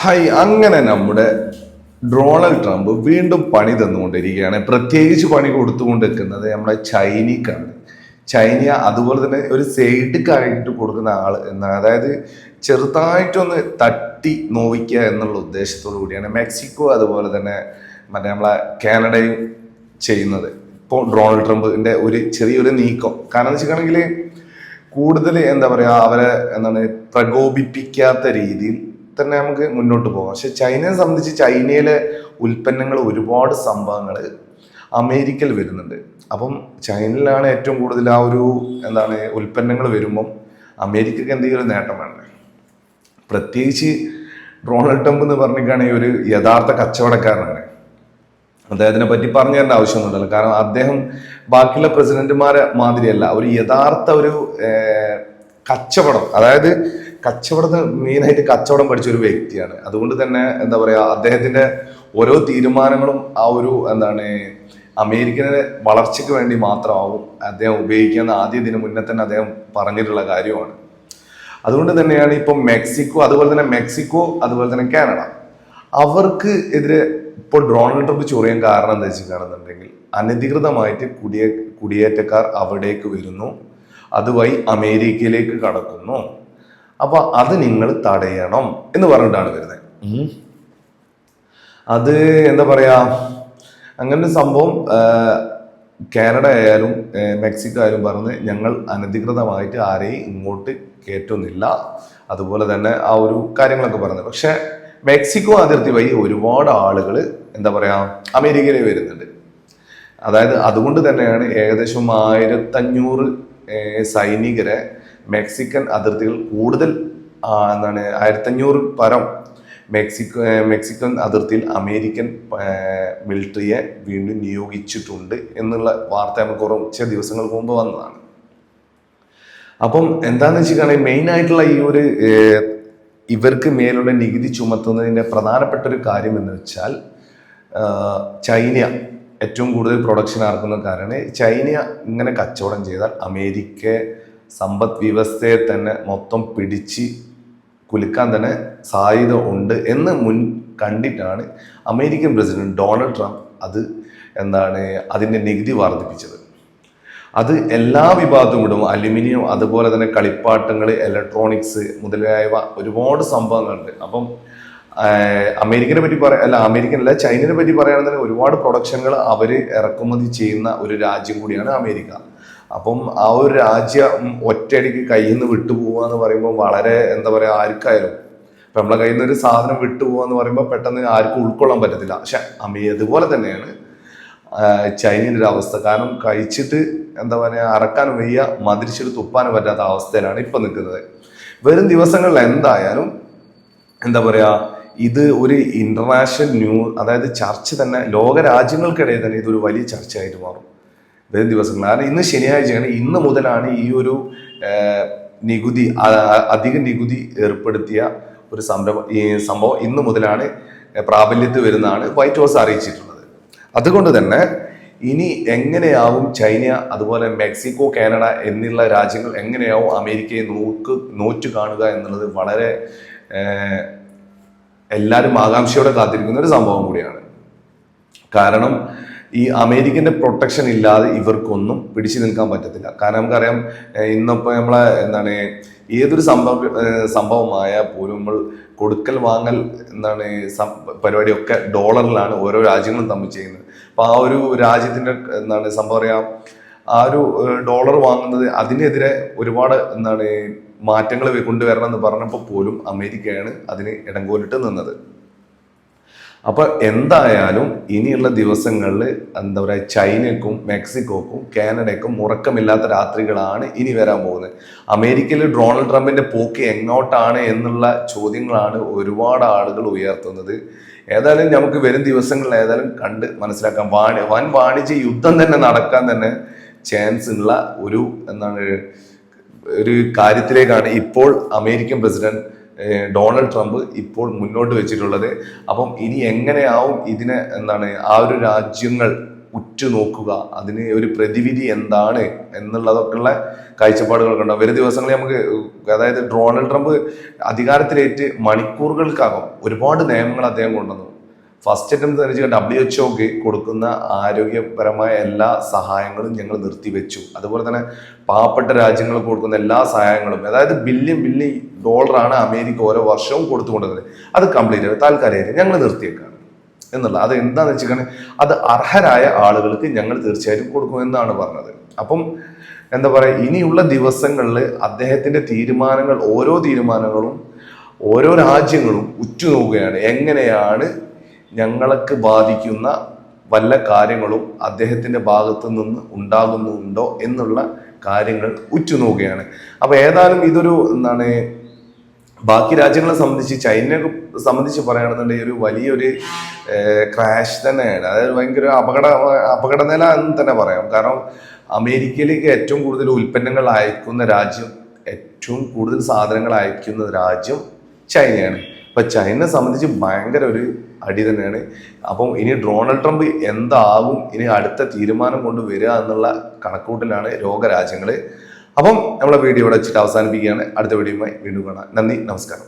Hi അങ്ങനെ നമ്മുടെ Donald Trump വീണ്ടും പണി തന്നുകൊണ്ടിരിക്കുകയാണ്. പ്രത്യേകിച്ച് പണി കൊടുത്തുകൊണ്ടിരിക്കുന്നത് നമ്മുടെ ചൈനക്കാണ് ചൈന അതുപോലെ തന്നെ ഒരു സൈഡിക്കായിട്ട് കൊടുക്കുന്ന ആൾ എന്ന അതായത് ചെറുതായിട്ടൊന്ന് തട്ടി നോവിക്കുക എന്നുള്ള ഉദ്ദേശത്തോടു കൂടിയാണ് മെക്സിക്കോ അതുപോലെ തന്നെ മറ്റേ നമ്മളെ കാനഡയും ചെയ്യുന്നത്. ഇപ്പോൾ ഡൊണാൾഡ് ട്രംപിന്റെ ഒരു ചെറിയൊരു നീക്കം. കാരണം എന്ന് വെച്ചിട്ടുണ്ടെങ്കിൽ കൂടുതൽ എന്താ പറയുക അവരെ എന്താണ് പ്രകോപിപ്പിക്കാത്ത രീതിയിൽ തന്നെ നമുക്ക് മുന്നോട്ട് പോകാം. പക്ഷെ ചൈനയെ സംബന്ധിച്ച് ചൈനയിലെ ഉൽപ്പന്നങ്ങൾ ഒരുപാട് സംഭവങ്ങൾ അമേരിക്കയിൽ വരുന്നുണ്ട്. അപ്പം ചൈനയിലാണ് ഏറ്റവും കൂടുതൽ ആ ഒരു എന്താണ് ഉൽപ്പന്നങ്ങൾ വരുമ്പം അമേരിക്കക്ക് എന്തെങ്കിലും നേട്ടം വേണ്ടേ? പ്രത്യേകിച്ച് ഡൊണാൾഡ് ട്രംപ് എന്ന് പറഞ്ഞിട്ടാണെങ്കിൽ ഒരു യഥാർത്ഥ കച്ചവടക്കാരനാണ്. അദ്ദേഹത്തിനെ പറ്റി പറഞ്ഞു തരേണ്ട ആവശ്യമൊന്നുമില്ലല്ലോ. കാരണം അദ്ദേഹം ബാക്കിയുള്ള പ്രസിഡന്റുമാരെ മാതിരിയല്ല. ഒരു യഥാർത്ഥ ഒരു കച്ചവടം. അതായത് കച്ചവടത്തിന് മെയിനായിട്ട് കച്ചവടം പഠിച്ച ഒരു വ്യക്തിയാണ്. അതുകൊണ്ട് തന്നെ എന്താ പറയാ അദ്ദേഹത്തിന്റെ ഓരോ തീരുമാനങ്ങളും ആ ഒരു എന്താണ് അമേരിക്കനെ വളർച്ചയ്ക്ക് വേണ്ടി മാത്രമാവും അദ്ദേഹം ഉപയോഗിക്കുന്ന ആദ്യ ദിനം മുന്നേ തന്നെ അദ്ദേഹം പറഞ്ഞിട്ടുള്ള കാര്യമാണ്. അതുകൊണ്ട് തന്നെയാണ് ഇപ്പം മെക്സിക്കോ അതുപോലെ തന്നെ മെക്സിക്കോ അതുപോലെ തന്നെ കാനഡ. അവർക്ക് എതിരെ ഇപ്പോൾ ഡൊണാൾഡ് ട്രംപ് ചൊറിയാൻ കാരണം എന്താ വെച്ചിട്ടാണെന്നുണ്ടെങ്കിൽ അനധികൃതമായിട്ട് കുടിയേ കുടിയേറ്റക്കാർ അവിടേക്ക് വരുന്നു. അതുവഴി അമേരിക്കയിലേക്ക് കടക്കുന്നു. അപ്പൊ അത് നിങ്ങൾ തടയണം എന്ന് പറഞ്ഞിട്ടാണ് വരുന്നത് അത് എന്താ പറയാ അങ്ങനെ ഒരു സംഭവം കാനഡ ആയാലും മെക്സിക്കോ ആയാലും പറഞ്ഞ് ഞങ്ങൾ അനധികൃതമായിട്ട് ആരെയും ഇങ്ങോട്ട് കയറ്റുന്നില്ല. അതുപോലെ തന്നെ ആ ഒരു കാര്യങ്ങളൊക്കെ പറഞ്ഞത് പക്ഷേ മെക്സിക്കോ അതിർത്തി വഴി ഒരുപാട് ആളുകൾ എന്താ പറയാ അമേരിക്കയിൽ വരുന്നുണ്ട്. അതായത് അതുകൊണ്ട് തന്നെയാണ് ഏകദേശം ആയിരത്തഞ്ഞൂറ് സൈനികരെ മെക്സിക്കൻ അതിർത്തികൾ കൂടുതൽ എന്താണ് ആയിരത്തഞ്ഞൂറ് പരം മെക്സിക്കോ മെക്സിക്കൻ അതിർത്തിയിൽ അമേരിക്കൻ മിലിറ്ററിയെ വീണ്ടും നിയോഗിച്ചിട്ടുണ്ട് എന്നുള്ള വാർത്ത നമുക്ക് കുറച്ച് ദിവസങ്ങൾക്ക് മുമ്പ് വന്നതാണ്. അപ്പം എന്താണെന്ന് മെയിൻ ആയിട്ടുള്ള ഈ ഒരു ഇവർക്ക് മേലുള്ള നികുതി ചുമത്തുന്നതിന്റെ പ്രധാനപ്പെട്ട ഒരു കാര്യം എന്ന് വെച്ചാൽ ചൈന ഏറ്റവും കൂടുതൽ പ്രൊഡക്ഷൻ ഇറക്കുന്ന കാരണം ചൈന ഇങ്ങനെ കച്ചവടം ചെയ്താൽ അമേരിക്ക സമ്പദ് വ്യവസ്ഥയെ തന്നെ മൊത്തം പിടിച്ച് കുലുക്കാൻ തന്നെ സാധ്യത ഉണ്ട് എന്ന് മുൻ കണ്ടിട്ടാണ് അമേരിക്കൻ പ്രസിഡന്റ് ഡൊണാൾഡ് ട്രംപ് അത് എന്താണ് അതിന്റെ നികുതി വർദ്ധിപ്പിച്ചത്. അത് എല്ലാ വിഭാഗത്തും വിടും അലുമിനിയം അതുപോലെ തന്നെ കളിപ്പാട്ടങ്ങൾ ഇലക്ട്രോണിക്സ് മുതലായവ ഒരുപാട് സംഭവങ്ങളുണ്ട്. അപ്പം അമേരിക്കനെ പറ്റി പറയാ അല്ല അമേരിക്കൻ അല്ല ചൈനയെ പറ്റി പറയുകയാണെന്നുണ്ടെങ്കിൽ ഒരുപാട് പ്രൊഡക്ഷനുകൾ അവർ ഇറക്കുമതി ചെയ്യുന്ന ഒരു രാജ്യം കൂടിയാണ് അമേരിക്ക. അപ്പം ആ ഒരു രാജ്യം ഒറ്റയടിക്ക് കയ്യിൽ നിന്ന് വിട്ടുപോകുക എന്ന് പറയുമ്പോൾ വളരെ എന്താ പറയുക ആർക്കായാലും. ഇപ്പം നമ്മളെ കയ്യിൽ നിന്ന് ഒരു സാധനം വിട്ടുപോകുക എന്ന് പറയുമ്പോൾ പെട്ടെന്ന് ആർക്കും ഉൾക്കൊള്ളാൻ പറ്റത്തില്ല. പക്ഷെ അമേ അതുപോലെ തന്നെയാണ്. ചൈനയുടെ ഒരു അവസ്ഥ. കാരണം കഴിച്ചിട്ട് എന്താ പറയുക അറക്കാൻ വയ്യ മതിരിച്ചിട്ട് തുപ്പാനും പറ്റാത്ത അവസ്ഥയിലാണ് ഇപ്പം നിൽക്കുന്നത്. വരും ദിവസങ്ങളിൽ എന്തായാലും എന്താ പറയുക ഇത് ഒരു ഇന്റർനാഷണൽ ന്യൂ അതായത് ചർച്ച തന്നെ ലോക രാജ്യങ്ങൾക്കിടയിൽ തന്നെ ഇതൊരു വലിയ ചർച്ചയായിട്ട് മാറും. വരും ദിവസങ്ങൾ. കാരണം ഇന്ന് ശനിയാഴ്ചയാണ്. ഇന്ന് മുതലാണ് ഈ ഒരു നികുതി അധിക നികുതി ഏർപ്പെടുത്തിയ ഒരു സംരംഭം ഈ സംഭവം ഇന്ന് മുതലാണ് പ്രാബല്യത്തിൽ വരുന്നതാണ് വൈറ്റ് ഹൗസ് അറിയിച്ചിട്ടുള്ളത്. അതുകൊണ്ട് തന്നെ ഇനി എങ്ങനെയാവും ചൈന അതുപോലെ മെക്സിക്കോ കാനഡ എന്നുള്ള രാജ്യങ്ങൾ എങ്ങനെയാവും അമേരിക്കയെ നോക്ക് നോറ്റു കാണുക എന്നുള്ളത് വളരെ എല്ലാവരും ആകാംക്ഷയോടെ കാത്തിരിക്കുന്ന ഒരു സംഭവം കൂടിയാണ്. കാരണം ഈ അമേരിക്കന്റെ പ്രൊട്ടക്ഷൻ ഇല്ലാതെ ഇവർക്കൊന്നും പിടിച്ചു നിൽക്കാൻ പറ്റത്തില്ല. കാരണം നമുക്കറിയാം ഇന്നിപ്പോൾ ഇന്നിപ്പോ നമ്മളെ എന്താണ് ഏതൊരു സംഭവ സംഭവമായ പോലും നമ്മൾ കൊടുക്കൽ വാങ്ങൽ എന്താണ് പരിപാടിയൊക്കെ ഡോളറിലാണ് ഓരോ രാജ്യങ്ങളും തമ്മിൽ ചെയ്യുന്നത്. അപ്പോൾ ആ ഒരു രാജ്യത്തിന്റെ എന്താണ് സംഭവം പറയാം ആ ഒരു ഡോളർ വാങ്ങുന്നത് അതിനെതിരെ ഒരുപാട് എന്താണ് മാറ്റങ്ങൾ കൊണ്ടുവരണം എന്ന് പറഞ്ഞപ്പോൾ പോലും അമേരിക്കയാണ് അതിന് ഇടംകോലിട്ട് നിന്നത്. അപ്പൊ എന്തായാലും ഇനിയുള്ള ദിവസങ്ങളിൽ എന്താ പറയുക ചൈനക്കും മെക്സിക്കോക്കും കാനഡയ്ക്കും ഉറക്കമില്ലാത്ത രാത്രികളാണ് ഇനി വരാൻ പോകുന്നത്. അമേരിക്കയിൽ ഡൊണാൾഡ് ട്രംപിന്റെ പോക്ക് എങ്ങോട്ടാണ് എന്നുള്ള ചോദ്യങ്ങളാണ് ഒരുപാട് ആളുകൾ ഉയർത്തുന്നത്. ഏതായാലും നമുക്ക് വരും ദിവസങ്ങളിൽ ഏതായാലും കണ്ട് മനസ്സിലാക്കാം. വാണി വൻ വാണിജ്യ യുദ്ധം തന്നെ നടക്കാൻ തന്നെ ചാൻസ് ഉള്ള ഒരു എന്താണ് ഒരു കാര്യത്തിലേക്കാണ് ഇപ്പോൾ അമേരിക്കൻ പ്രസിഡന്റ് ഡൊണാൾഡ് ട്രംപ് ഇപ്പോൾ മുന്നോട്ട് വെച്ചിട്ടുള്ളത്. അപ്പം ഇനി എങ്ങനെയാവും ഇതിനെ എന്താണ് ആ ഒരു രാജ്യങ്ങൾ ഉറ്റുനോക്കുക? അതിന് ഒരു പ്രതിവിധി എന്താണ് എന്നുള്ളതൊക്കെയുള്ള കാഴ്ചപ്പാടുകളൊക്കെ ഉണ്ടാവും. വരും ദിവസങ്ങളിൽ നമുക്ക് അതായത് ഡൊണാൾഡ് ട്രംപ് അധികാരത്തിലേറ്റ് മണിക്കൂറുകൾക്കകം ഒരുപാട് നിയമങ്ങൾ അദ്ദേഹം കൊണ്ടുവന്നു. ഫസ്റ്റ് അറ്റംപ്റ്റ് എന്ന് വെച്ചാൽ ഡബ്ല്യു എച്ച് ഒക്ക് കൊടുക്കുന്ന ആരോഗ്യപരമായ എല്ലാ സഹായങ്ങളും ഞങ്ങൾ നിർത്തിവെച്ചു. അതുപോലെ തന്നെ പാവപ്പെട്ട രാജ്യങ്ങൾ കൊടുക്കുന്ന എല്ലാ സഹായങ്ങളും അതായത് ബില്യൺ ബില്യൺ ഡോളറാണ് അമേരിക്ക ഓരോ വർഷവും കൊടുത്തുകൊണ്ടിരുന്നത്. അത് കംപ്ലീറ്റ് താൽക്കാലികമായിട്ട് ഞങ്ങൾ നിർത്തിയേക്കാണ് എന്നുള്ള അത് എന്താണെന്ന് വെച്ചിട്ടുണ്ടെങ്കിൽ അത് അർഹരായ ആളുകൾക്ക് ഞങ്ങൾ തീർച്ചയായിട്ടും കൊടുക്കും എന്നാണ് പറഞ്ഞത്. അപ്പം എന്താ പറയുക ഇനിയുള്ള ദിവസങ്ങളിൽ അദ്ദേഹത്തിന്റെ തീരുമാനങ്ങൾ ഓരോ തീരുമാനങ്ങളും ഓരോ രാജ്യങ്ങളും ഉറ്റുനോക്കുകയാണ്. എങ്ങനെയാണ് ഞങ്ങൾക്ക് ബാധിക്കുന്ന വല്ല കാര്യങ്ങളും അദ്ദേഹത്തിന്റെ ഭാഗത്ത് നിന്ന് ഉണ്ടാകുന്നുണ്ടോ എന്നുള്ള കാര്യങ്ങൾ ഉറ്റുനോക്കുകയാണ്. അപ്പോൾ ഏതായാലും ഇതൊരു എന്താണ് ബാക്കി രാജ്യങ്ങളെ സംബന്ധിച്ച് ചൈനയെ സംബന്ധിച്ച് പറയുകയാണെന്നുണ്ടെങ്കിൽ ഒരു വലിയൊരു ക്രാഷ് തന്നെയാണ്. അതായത് ഭയങ്കര അപകട അപകടനില എന്ന് തന്നെ പറയാം. കാരണം അമേരിക്കയിലേക്ക് ഏറ്റവും കൂടുതൽ ഉൽപ്പന്നങ്ങൾ അയക്കുന്ന രാജ്യം ഏറ്റവും കൂടുതൽ സാധനങ്ങൾ അയക്കുന്ന രാജ്യം ചൈനയാണ്. അപ്പം ചൈനയെ സംബന്ധിച്ച് ഭയങ്കര ഒരു അടി തന്നെയാണ്. അപ്പം ഇനി ഡൊണാൾഡ് ട്രംപ് എന്താകും ഇനി അടുത്ത തീരുമാനം കൊണ്ട് വരിക എന്നുള്ള കണക്കൂട്ടിലാണ് ലോകരാജ്യങ്ങൾ അപ്പം നമ്മളെ വീഡിയോ ഇവിടെ വെച്ചിട്ട് അവസാനിപ്പിക്കുകയാണ്. അടുത്ത വീഡിയോയുമായി വീണ്ടും കാണാം. നന്ദി നമസ്കാരം.